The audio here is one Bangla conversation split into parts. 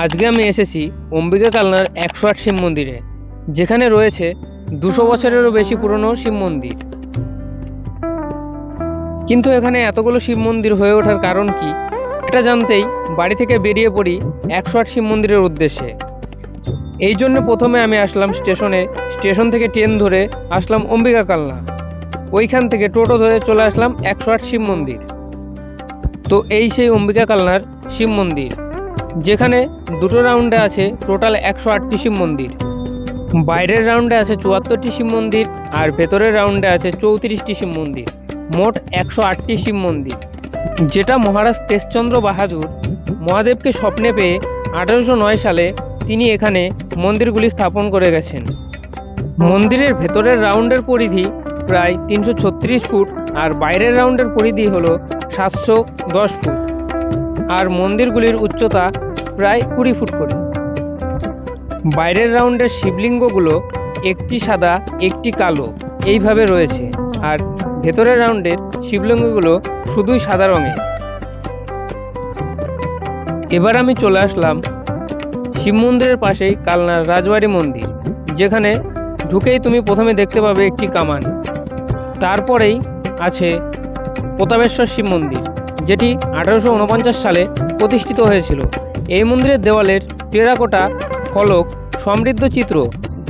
আজকে আমি এসেছি অম্বিকা কালনার একশো আট শিব মন্দিরে, যেখানে রয়েছে দুশো বছরেরও বেশি পুরনো শিব মন্দির। কিন্তু এখানে এতগুলো শিব মন্দির হয়ে ওঠার কারণ কি, এটা জানতেই বাড়ি থেকে বেরিয়ে পড়ি একশো আট শিব মন্দিরের উদ্দেশ্যে। এই জন্য প্রথমে আমি আসলাম স্টেশনে, স্টেশন থেকে ট্রেন ধরে আসলাম অম্বিকা কালনা। ওইখান থেকে টোটো ধরে চলে আসলাম একশো আট শিব মন্দির। তো এই সেই অম্বিকা কালনার শিব মন্দির। যেখানে দুটো রাউন্ডে আছে টোটাল একশো আটটি শিব মন্দির। বাইরের রাউন্ডে আছে চুয়াত্তরটি শিব মন্দির আর ভেতরের রাউন্ডে আছে চৌত্রিশটি শিব মন্দির। মোট একশো আটটি শিব মন্দির। যেটা মহারাজ তেজচন্দ্র বাহাদুর মহাদেবকে স্বপ্নে পেয়ে আঠারোশো নয় সালে তিনি এখানে মন্দিরগুলি স্থাপন করে গেছেন। মন্দিরের ভেতরের রাউন্ডের পরিধি প্রায় তিনশো ছত্রিশ ফুট আর বাইরের রাউন্ডের পরিধি হলো সাতশো দশ ফুট। আর মন্দিরগুলির উচ্চতা প্রায় কুড়ি ফুট করে। বাইরের রাউন্ডের শিবলিঙ্গগুলো একটি সাদা, একটি কালো এইভাবে রয়েছে। আর ভেতরের রাউন্ডের শিবলিঙ্গগুলো শুধুই সাদা রঙের। এবার আমি চলে আসলাম শিব মন্দিরের পাশেই কালনার রাজবাড়ি মন্দির, যেখানে ঢুকেই তুমি প্রথমে দেখতে পাবে একটি কামান। তারপরেই আছে প্রতাপেশ্বর শিব মন্দির। যেটি আঠারোশো উনপঞ্চাশ সালে প্রতিষ্ঠিত হয়েছিল। এই মন্দিরের দেওয়ালের টেরাকোটা, ফলক, সমৃদ্ধ চিত্র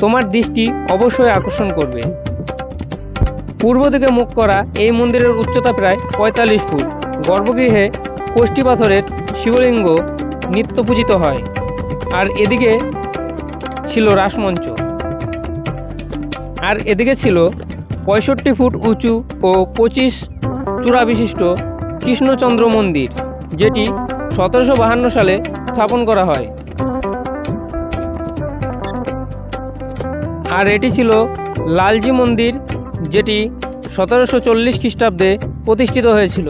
তোমার দৃষ্টি অবশ্যই আকর্ষণ করবে। পূর্ব দিকে মুখ করা এই মন্দিরের উচ্চতা প্রায় পঁয়তাল্লিশ ফুট। গর্ভগৃহে কোষ্ঠী পাথরের শিবলিঙ্গ নিত্য পূজিত হয়। আর এদিকে ছিল রাসমঞ্চ। আর এদিকে ছিল পঁয়ষট্টি ফুট উঁচু ও পঁচিশ চূড়া বিশিষ্ট কৃষ্ণচন্দ্র মন্দির, যেটি সতেরোশো বাহান্ন সালে স্থাপন করা হয়। আর এটি ছিল লালজি মন্দির, যেটি সতেরোশো চল্লিশ খ্রিস্টাব্দে প্রতিষ্ঠিত হয়েছিল।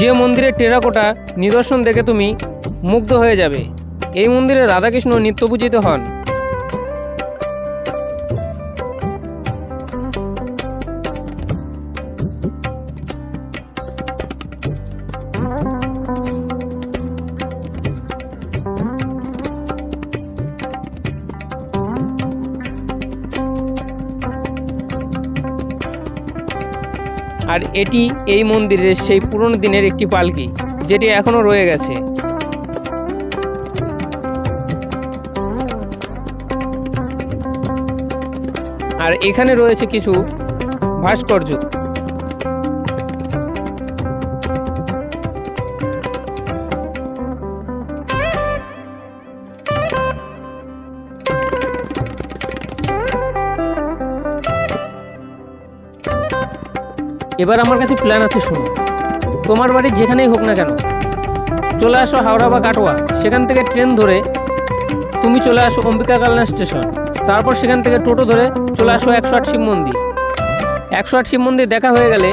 যে মন্দিরের টেরাকোটা নিদর্শন দেখে তুমি মুগ্ধ হয়ে যাবে। এই মন্দিরে রাধাকৃষ্ণ নিত্য পূজিত হন। আর এটি এই মন্দিরের সেই পুরনো দিনের একটি পালকি, যেটি এখনও রয়ে গেছে। আর এখানে রয়েছে কিছু ভাস্কর্য। এবার আমার কাছে প্ল্যান আছে শুনো। তোমার বাড়ি যেখানেই হোক না কেন, চলে আসো হাওড়া বা কাটোয়া। সেখান থেকে ট্রেন ধরে তুমি চলে আসো অম্বিকা কালনা স্টেশন তারপর সেখান থেকে টোটো ধরে চলে আসো একশো আট শিব মন্দির। একশো আট শিব মন্দির দেখা হয়ে গেলে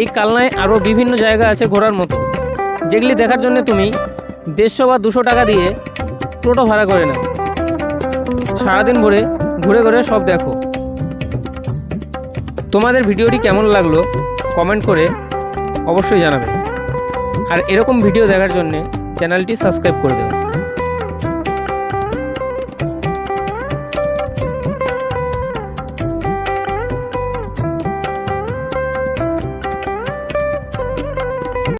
এই কালনায় আরও বিভিন্ন জায়গা আছে ঘোরার মতো। যেগুলি দেখার জন্য তুমি দেড়শো বা দুশো টাকা দিয়ে টোটো ভাড়া করে নাও। সারাদিন ভরে ঘুরে ঘুরে সব দেখো। তোমাদের ভিডিওটি কেমন লাগল কমেন্ট করে অবশ্যই জানাবে। আর এরকম ভিডিও দেখার জন্যে চ্যানেলটি সাবস্ক্রাইব করে দেবে।